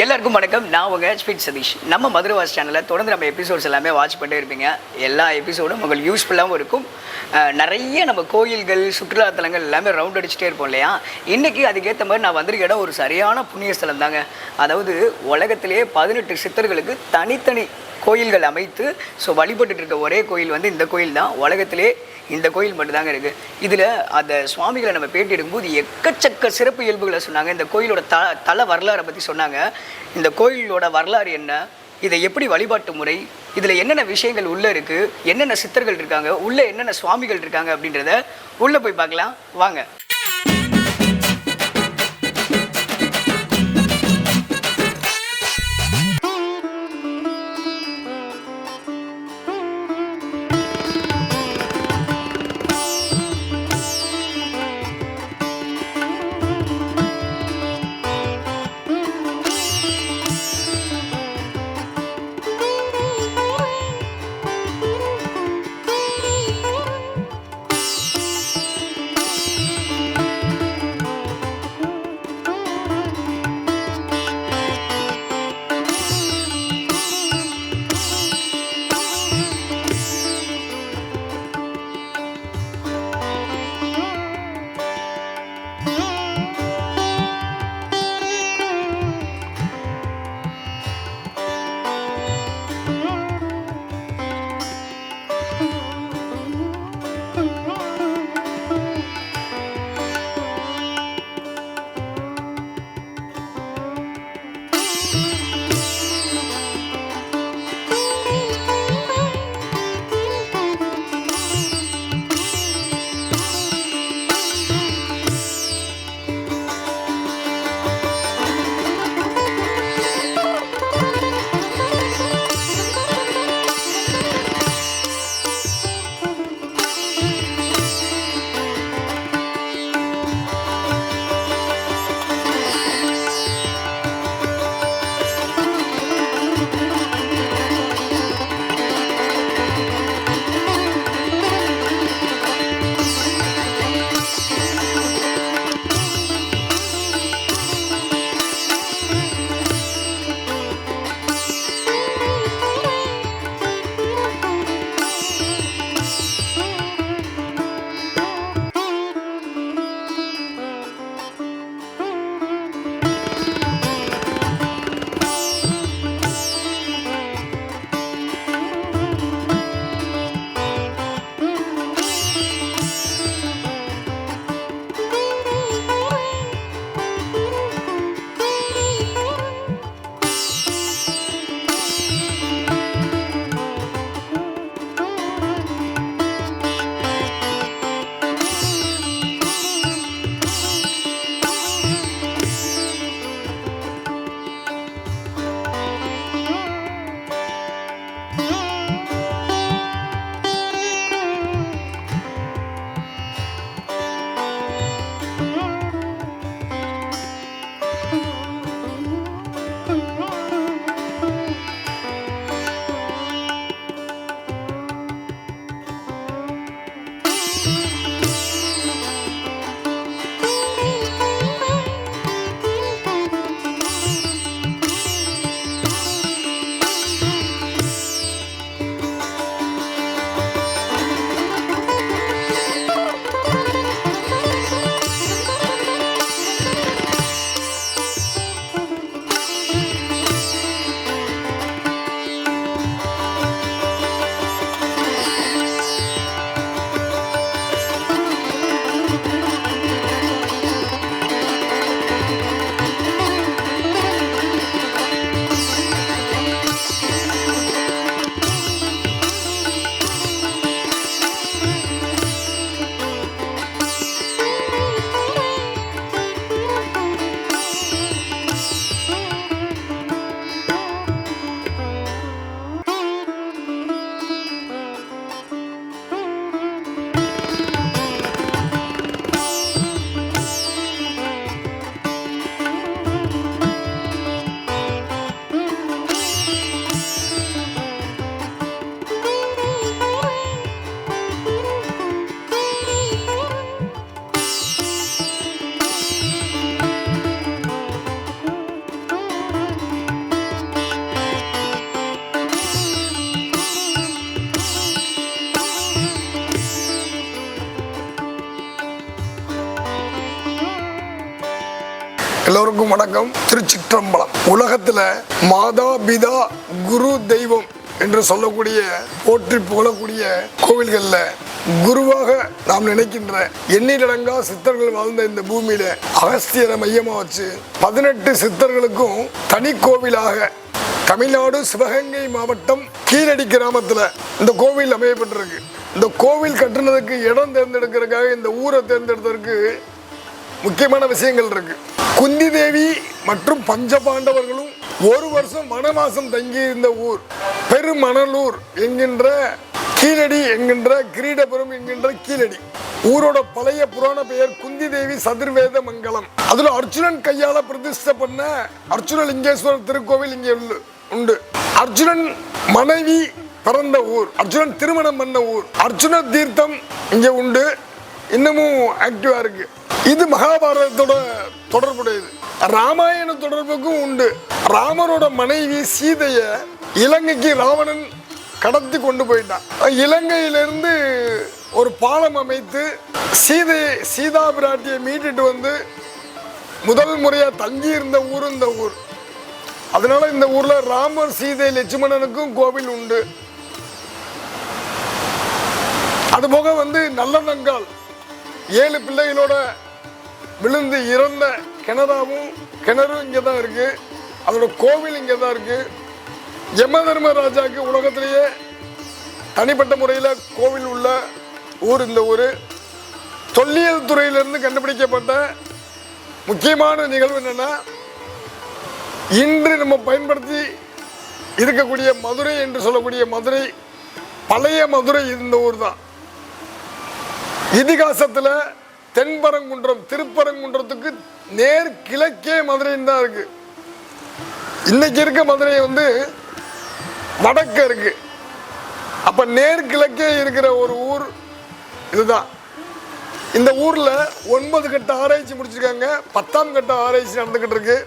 எல்லாருக்கும் வணக்கம். நான் உங்கள் ஸ்பீட் சதீஷ். நம்ம மதுரை வாஸ் சேனலில் தொடர்ந்து நம்ம எபிசோட்ஸ் எல்லாமே வாட்ச் பண்ணிட்டே இருப்பீங்க. எல்லா எபிசோடும் உங்களுக்கு யூஸ்ஃபுல்லாகவும் இருக்கும். நிறைய நம்ம கோயில்கள் சுற்றுலாத்தலங்கள் எல்லாமே ரவுண்ட் அடிச்சுட்டே இருப்போம் இல்லையா? இன்றைக்கி அதுக்கேற்ற மாதிரி நான் வந்திருக்க இடம் ஒரு சரியான புண்ணிய ஸ்தலம் தாங்க அதாவது உலகத்திலேயே பதினெட்டு சித்தர்களுக்கு தனித்தனி கோயில்கள் அமைத்து ஸோ வழிபட்டுட்டு இருக்க ஒரே கோயில் வந்து இந்த கோயில் தான் உலகத்திலே இந்த கோயில் மட்டும்தாங்க இருக்குது இதில் அந்த சுவாமிகளை நம்ம பேட்டி எடுக்கும்போது எக்கச்சக்க சிறப்பு இயல்புகளை சொன்னாங்க. இந்த கோயிலோட த தல வரலாறை பற்றி சொன்னாங்க. இந்த கோயிலோட வரலாறு என்ன? இதை எப்படி வழிபாட்டு முறை? இதில் என்னென்ன விஷயங்கள் உள்ளே இருக்குது என்னென்ன சித்தர்கள் இருக்காங்க? உள்ளே என்னென்ன சுவாமிகள் இருக்காங்க அப்படின்றத உள்ளே போய் பார்க்கலாம். வாங்க. எல்லோருக்கும் வணக்கம். திருச்சிற்றம்பலம். உலகத்துல மாதா பிதா குரு தெய்வம் என்று சொல்லக்கூடிய போற்றி புகழக்கூடிய கோவில்கள்ல குருவாக நாம் நினைக்கின்ற எண்ணிலடங்கா சித்தர்கள் வாழ்ந்த இந்த பூமியில அகஸ்தியரை மையமா வச்சு பதினெட்டு சித்தர்களுக்கும் தனி கோவிலாக தமிழ்நாடு சிவகங்கை மாவட்டம் கீழடி கிராமத்துல இந்த கோவில் அமையப்பட்டிருக்கு. இந்த கோவில் கட்டுனதுக்கு இடம் தேர்ந்தெடுக்கிறதுக்காக இந்த ஊரை தேர்ந்தெடுத்ததற்கு முக்கியமான விஷயங்கள் இருக்கு. குந்தி தேவி மற்றும் பஞ்சபாண்டவர்களும் ஒரு வருஷம் வனவாசம் தங்கியிருந்த ஊர். பெருமணலூர் என்கின்ற கீழடி என்கின்ற கிரீடபுரம் என்கின்ற கீழடி. ஊரோட பழைய புராண பெயர் குந்தி தேவி சதுர்வேத மங்கலம். அதுல அர்ஜுனன் கையால பிரதிஷ்டை பண்ண அர்ஜுன லிங்கேஸ்வரர் திருக்கோவில் இங்கே உண்டு. அர்ஜுனன் மனைவி பிறந்த ஊர். அர்ஜுனன் திருமணம் பண்ண ஊர். அர்ஜுன தீர்த்தம் இங்கே உண்டு. இன்னமும் ஆக்டிவாக இருக்கு. இது மகாபாரதத்தோட தொடர்புடையது. ராமாயண தொடர்புக்கும் உண்டு. ராமரோட மனைவி சீதைய இலங்கைக்கு ராவணன் கடத்தி கொண்டு போயிட்டான். இலங்கையிலிருந்து ஒரு பாலம் அமைத்து சீதையை சீதா பிராட்டியை மீட்டுட்டு வந்து முதல் முறையாக தங்கி இருந்த ஊர் இந்த ஊர். அதனால இந்த ஊர்ல ராமர் சீதை லட்சுமணனுக்கும் கோவில் உண்டு. அது போக வந்து நல்லதங்கால் ஏழு பிள்ளைகளோட விழுந்து இறந்த கிணறாவும் கிணறும் இங்கே தான் இருக்கு. அதோட கோவில் இங்கே தான் இருக்கு. யம தர்மராஜாக்கு உலகத்திலேயே தனிப்பட்ட முறையில் கோவில் உள்ள ஊர் இந்த ஊர். தொல்லியல் துறையிலிருந்து கண்டுபிடிக்கப்பட்ட முக்கியமான நிகழ்வு என்னன்னா இன்று நம்ம பயன்படுத்தி இருக்கக்கூடிய மதுரை என்று சொல்லக்கூடிய மதுரை பழைய மதுரை இந்த ஊர் தான் இதிகாசத்தில் தென்பரங்குன்றம் திருப்பரங்குன்றத்துக்கு நேர் கிழக்கே மதுரைன்னு தான் இருக்கு. இன்னைக்கு இருக்க மதுரை வந்து வடக்க இருக்கு. அப்ப நேர் கிழக்கே இருக்கிற ஒரு ஊர் இதுதான். இந்த ஊர்ல ஒன்பது கட்ட ஆராய்ச்சி முடிச்சிருக்காங்க. பத்தாம் கட்ட ஆராய்ச்சி நடந்துகிட்டு இருக்கு.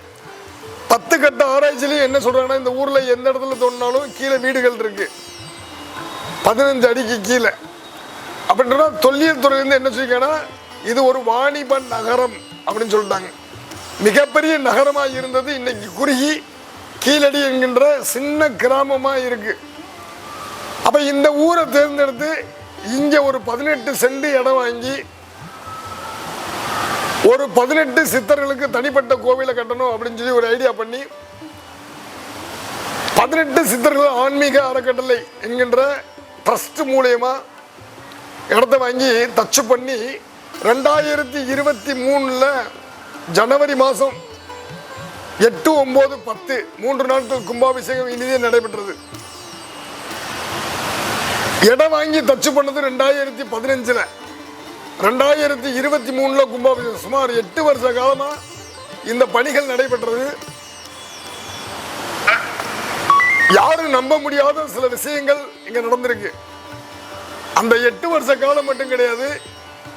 பத்து கட்ட ஆராய்ச்சிலையும் என்ன சொல்றாங்கன்னா இந்த ஊர்ல எந்த இடத்துல தோணினாலும் கீழே வீடுகள் இருக்கு. பதினஞ்சு அடிக்கு கீழே. அப்படின்றா தொல்லியல் துறையிலேருந்து என்ன சொல்லிருக்காங்கன்னா இது ஒரு வாணிப நகரம் அப்படின்னு சொல்லிட்டாங்க. மிகப்பெரிய நகரமாக இருந்தது இன்னைக்கு குறுகி கீழடி என்கின்ற சின்ன கிராமமாக இருக்கு. அப்போ இந்த ஊரை தேர்ந்தெடுத்து இங்கே ஒரு பதினெட்டு சென்ட் இடம் வாங்கி ஒரு பதினெட்டு சித்தர்களுக்கு தனிப்பட்ட கோவிலை கட்டணும் அப்படின்னு சொல்லி ஒரு ஐடியா பண்ணி பதினெட்டு சித்தர்கள் ஆன்மீக அறக்கட்டளை என்கின்ற ட்ரஸ்ட் மூலயமா இடத்த வாங்கி தச்சு பண்ணி ரெண்டாயிரத்தி இருபத்தி மூணில் ஜனவரி மாதம் எட்டு ஒம்பது பத்து மூன்று நாட்கள் கும்பாபிஷேகம் இனிதே நடைபெற்றது. இடம் வாங்கி தச்சு பண்ணது ரெண்டாயிரத்தி பதினஞ்சில். ரெண்டாயிரத்தி இருபத்தி மூணில் கும்பாபிஷேகம். சுமார் எட்டு வருஷ காலமாக இந்த பணிகள் நடைபெற்றது. யாரும் நம்ப முடியாத சில விஷயங்கள் இங்கே நடந்திருக்கு. அந்த எட்டு வருஷ காலம் மட்டும் கிடையாது.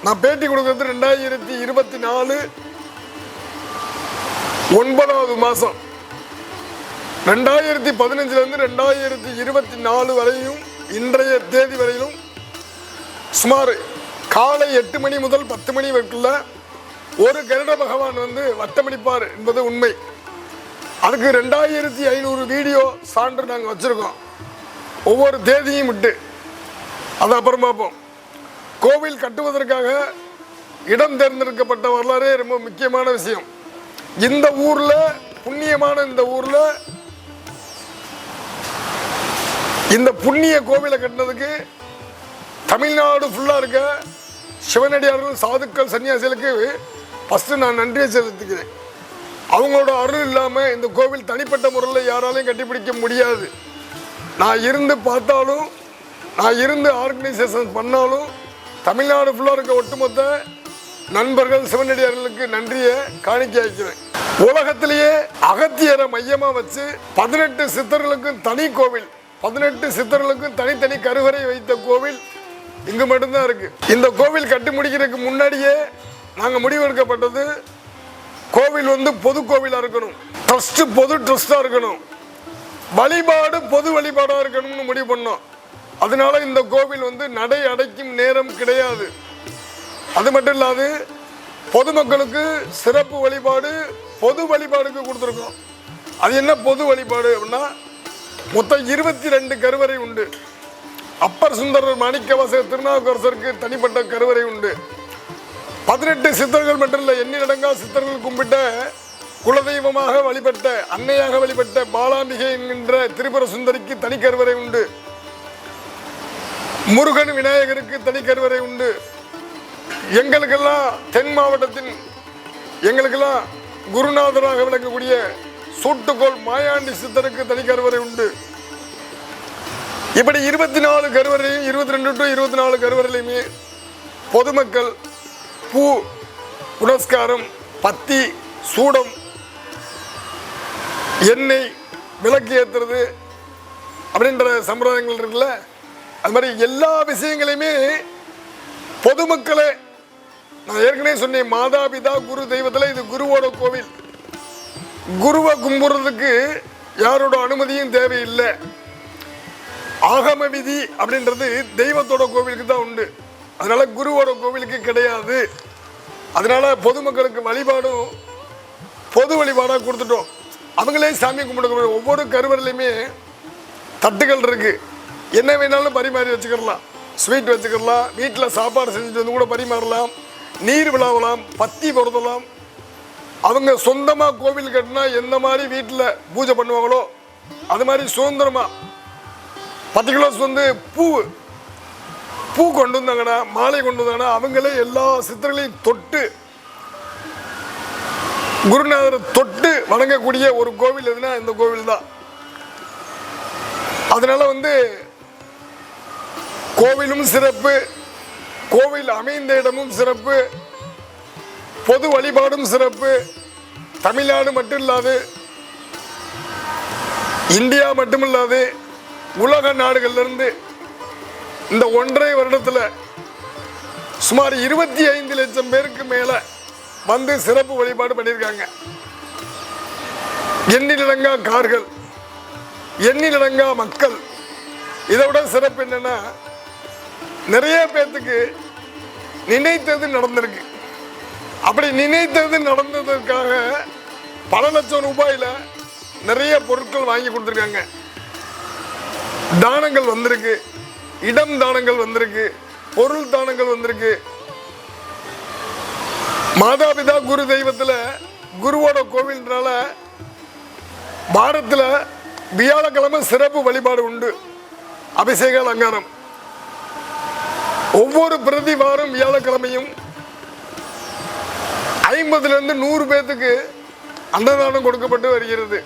நான் பேட்டி கொடுக்கறது ரெண்டாயிரத்தி இருபத்தி நாலு ஒன்பதாவது மாதம் ரெண்டாயிரத்தி பதினஞ்சுலேருந்து ரெண்டாயிரத்தி இருபத்தி நாலு வரையும் இன்றைய தேதி வரையிலும் சுமார் காலை எட்டு மணி முதல் பத்து மணி வரைக்குள்ள ஒரு கருட பகவான் வந்து வட்டமடிப்பார் என்பது உண்மை. அதுக்கு ரெண்டாயிரத்தி ஐநூறு வீடியோ சான்று நாங்கள் வச்சுருக்கோம். ஒவ்வொரு தேதியும் விட்டு. அது அப்புறம் பார்ப்போம். கோவில் கட்டுவதற்காக இடம் தேர்ந்தெடுக்கப்பட்ட வரலாறே ரொம்ப முக்கியமான விஷயம். இந்த ஊரில் புண்ணியமான இந்த ஊரில் இந்த புண்ணிய கோவிலை கட்டினதுக்கு தமிழ்நாடு ஃபுல்லாக இருக்க சிவனடியார்கள் சாதுக்கள் சன்னியாசிகளுக்கு ஃபஸ்ட்டு நான் நன்றியை செலுத்திக்கிறேன் அவங்களோட அருள் இல்லாமல் இந்த கோவில் தனிப்பட்ட முறையில் யாராலையும் கட்டிப்பிடிக்க முடியாது. நான் இருந்து பார்த்தாலும் நான் இருந்து ஆர்கனைசேஷன் பண்ணாலும் தமிழ்நாடு ஃபுல்லாக இருக்க ஒட்டுமொத்த நண்பர்கள் சிவனடியார்களுக்கு நன்றியை காணிக்க வைக்கிறேன். உலகத்திலேயே அகத்தியரை மையமாக வச்சு பதினெட்டு சித்தர்களுக்கும் தனி கோவில் பதினெட்டு சித்தர்களுக்கும் தனித்தனி கருவறை வைத்த கோவில் இங்கு மட்டும்தான் இருக்கு. இந்த கோவில் கட்டி முடிக்கிறதுக்கு முன்னாடியே நாங்கள் முடிவெடுக்கப்பட்டது கோவில் வந்து பொது கோவிலாக இருக்கணும். ட்ரஸ்ட்டு பொது ட்ரஸ்ட்டாக இருக்கணும். வழிபாடு பொது வழிபாடாக இருக்கணும்னு முடிவு பண்ணோம். அதனால இந்த கோவில் வந்து நடை அடைக்கும் நேரம் கிடையாது. அது மட்டும் இல்லாது பொதுமக்களுக்கு சிறப்பு வழிபாடு பொது வழிபாடுக்கு கொடுத்துருக்கோம். அது என்ன பொது வழிபாடு அப்படின்னா மொத்தம் இருபத்தி ரெண்டு கருவறை உண்டு. அப்பர் சுந்தரர் மாணிக்கவாசர் திருநாவுக்கரசருக்கு தனிப்பட்ட கருவறை உண்டு. பதினெட்டு சித்தர்கள் மட்டும் இல்லை எண்ணிலடங்கா சித்தர்கள் கும்பிட்ட குலதெய்வமாக வழிபட்ட அன்னையாக வழிபட்ட பாலாம்பிகை என்கின்ற திரிபுர சுந்தரிக்கு தனி கருவறை உண்டு. முருகன் விநாயகருக்கு தனி கருவறை உண்டு. எங்களுக்கெல்லாம் தென் மாவட்டத்தின் எங்களுக்கெல்லாம் குருநாதராக விளங்கக்கூடிய சூட்டுக்கோள் மாயாண்டி சித்தருக்கு தனி கருவறை உண்டு. இப்படி இருபத்தி நாலு கருவறையும் இருபத்தி ரெண்டு டு இருபத்தி நாலு கருவறையிலையுமே பொதுமக்கள் பூ புனஸ்காரம் பத்தி சூடம் எண்ணெய் விளக்கு ஏற்றுறது அப்படின்ற சம்பிரதாயங்கள் இருக்குல்ல? அது மாதிரி எல்லா விஷயங்களையுமே பொதுமக்களை நான் ஏற்கனவே சொன்னேன் மாதாபிதா குரு தெய்வத்தில் இது குருவோட கோவில். குருவை கும்பிட்றதுக்கு யாரோட அனுமதியும் தேவையில்லை. ஆகம விதி அப்படின்றது தெய்வத்தோட கோவிலுக்கு தான் உண்டு. அதனால குருவோட கோவிலுக்கு கிடையாது. அதனால பொதுமக்களுக்கு வழிபாடும் பொது வழிபாடாக கொடுத்துட்டோம். அவங்களே சாமி கும்பிட ஒவ்வொரு கருவறையிலையுமே தட்டுகள் இருக்குது என்ன வேணாலும் பரிமாறி வச்சுக்கிடலாம். ஸ்வீட் வச்சுக்கிடலாம். வீட்டில் சாப்பாடு செஞ்சுட்டு வந்து கூட பரிமாறலாம். நீர் விழாவலாம் பத்தி பொருத்தலாம். அவங்க சொந்தமாக கோவில் கட்டினா எந்த மாதிரி வீட்டில் பூஜை பண்ணுவாங்களோ அது மாதிரி சுதந்திரமாக பத்து கிலோஸ் வந்து பூ பூ கொண்டு வந்தாங்கன்னா மாலை கொண்டு வந்தாங்கன்னா அவங்களே எல்லா சித்தர்களையும் தொட்டு குருநாதரை தொட்டு வணங்கக்கூடிய ஒரு கோவில் எதுனா இந்த கோவில் தான் அதனால வந்து கோவிலும் சிறப்பு. கோவில் அமைந்த இடமும் சிறப்பு. பொது வழிபாடும் சிறப்பு. தமிழ்நாடு மட்டும் இல்லாது இந்தியா மட்டுமில்லாது உலக நாடுகள்லேருந்து இந்த ஒன்றரை வருடத்தில் சுமார் இருபத்தி ஐந்து லட்சம் பேருக்கு மேலே வந்து சிறப்பு வழிபாடு பண்ணியிருக்காங்க. எண்ணிலடங்கா கார்கள் எண்ணிலடங்கா மக்கள். இதை விட சிறப்பு என்னென்னா நிறைய பேர்த்துக்கு நினைத்தது நடந்திருக்கு. அப்படி நினைத்தது நடந்ததற்காக பல லட்சம் ரூபாயில நிறைய பொருட்கள் வாங்கி கொடுத்துருக்காங்க. தானங்கள் வந்திருக்கு. இடம் தானங்கள் வந்திருக்கு. பொருள் தானங்கள் வந்திருக்கு. மாதாபிதா குரு தெய்வத்தில் குருவோட கோவில்னால வாரத்தில் வியாழக்கிழமை சிறப்பு வழிபாடு உண்டு. அபிஷேக அலங்காரம். ஒவ்வொரு பிரதி வாரம் வியாழக்கிழமையும் ஐம்பதுல இருந்து நூறு பேர்த்துக்கு அன்னதானம் கொடுக்கப்பட்டு வருகிறது.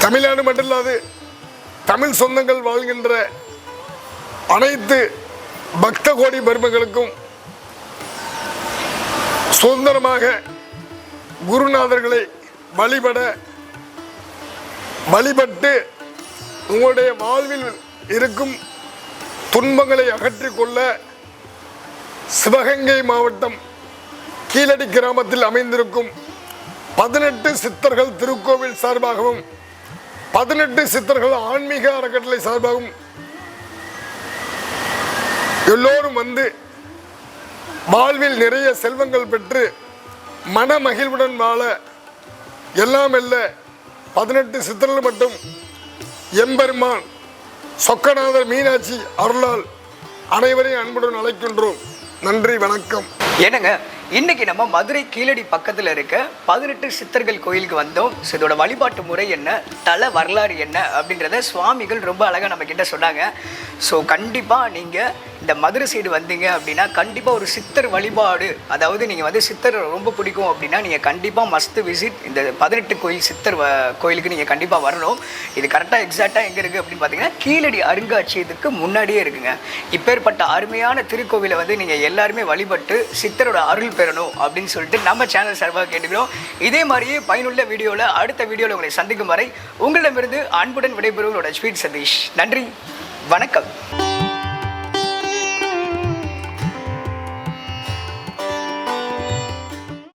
தமிழ்நாடு மட்டும் இல்லாது தமிழ் சொந்தங்கள் வாழ்கின்ற அனைத்து பக்த கோடி பெருமகளுக்கும் சுதந்திரமாக குருநாதர்களை வழிபட வழிபட்டு உங்களுடைய வாழ்வில் இருக்கும் துன்பங்களை அகற்றிக்கொள்ள சிவகங்கை மாவட்டம் கீழடி கிராமத்தில் அமைந்திருக்கும் பதினெட்டு சித்தர்கள் திருக்கோவில் சார்பாகவும் பதினெட்டு சித்தர்கள் ஆன்மீக அறக்கட்டளை சார்பாகவும் எல்லோரும் வந்து வாழ்வில் நிறைய செல்வங்கள் பெற்று மன மகிழ்வுடன் வாழ எல்லாம் அல்ல பதினெட்டு சித்தர்கள் மட்டும் எம்பெருமான் சொக்கநாதர் மீனாட்சி அருளால் அனைவரையும் அன்புடன் அழைக்கின்றோம். நன்றி வணக்கம். என்னங்க இன்னைக்கு நம்ம மதுரை கீழடி பக்கத்தில் இருக்க பதினெட்டு சித்தர்கள் கோயிலுக்கு வந்தோம். ஸோ இதோட வழிபாட்டு முறை என்ன தல வரலாறு என்ன அப்படின்றத சுவாமிகள் ரொம்ப அழகாக நம்ம கிட்ட சொன்னாங்க. ஸோ கண்டிப்பாக நீங்கள் இந்த மதுரை சைடு வந்தீங்க அப்படின்னா கண்டிப்பாக ஒரு சித்தர் வழிபாடு அதாவது நீங்கள் வந்து சித்தர் ரொம்ப பிடிக்கும் அப்படின்னா நீங்கள் கண்டிப்பாக மஸ்ட் விசிட் இந்த பதினெட்டு கோயில் சித்தர் கோயிலுக்கு நீங்கள் கண்டிப்பாக வரணும். இது கரெக்டாக எக்ஸாக்டாக எங்கே இருக்குது அப்படின்னு பார்த்தீங்கன்னா கீழடி அருங்காட்சியகத்துக்கு முன்னாடியே இருக்குங்க. இப்பேற்பட்ட அருமையான திருக்கோவிலை வந்து நீங்கள் எல்லாருமே வழிபட்டு சித்தரோட அருள் பெறணும் அப்படின்னு சொல்லிட்டு நம்ம சேனல் சார்பாக கேட்டுக்கிறோம். இதே மாதிரியே பயனுள்ள வீடியோவில் அடுத்த வீடியோவில் உங்களை சந்திக்கும் வரை உங்களிடமிருந்து அன்புடன் விடைபெறுவங்களோட ஸ்வீட் சதீஷ். நன்றி. வணக்கம்.